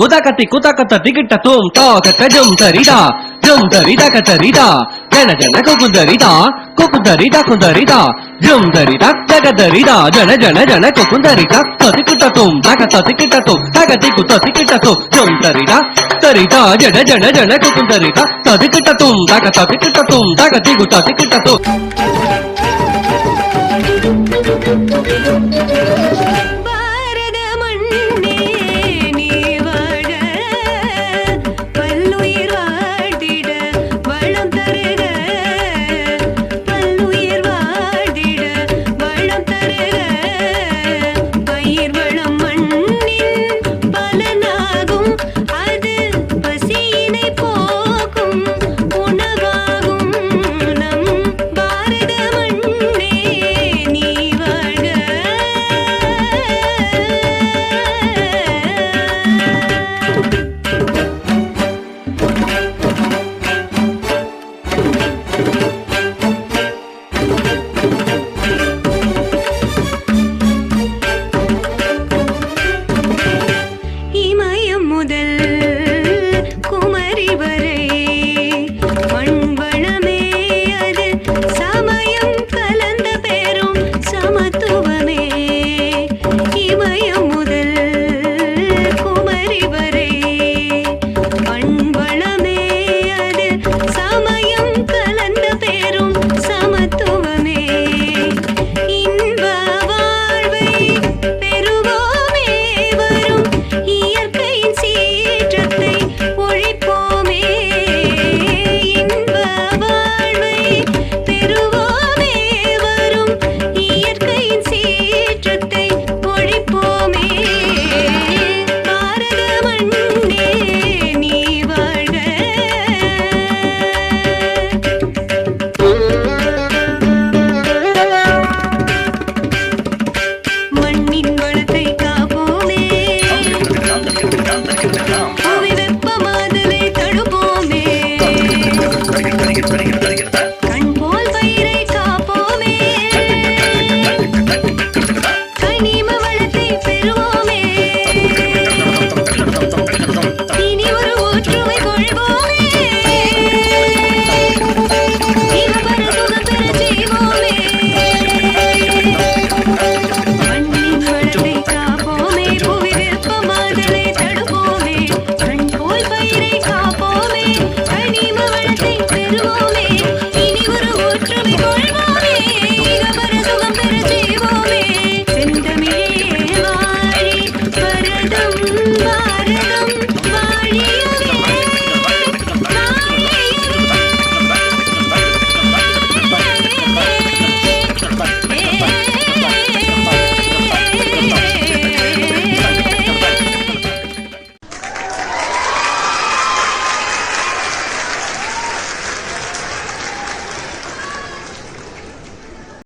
గుదకతి కుతకత టికిట తోం తాక జం తరిదా. జం తరిదా కతరిదా జన జన కుకుందరిదా కుకుందరిదా కుందరిదా జం దరిదా తగ దరిదా జన జన జన కుకుందరిదా తతికిట తోం తగ తతికిట తోం తగ తికు తతికిట తోం జం తరిదా తరిదా. జన జన జన కుకుందరిదా తతికిట తోం తగ తతికిట తోం తగతి తగ తో Thank you.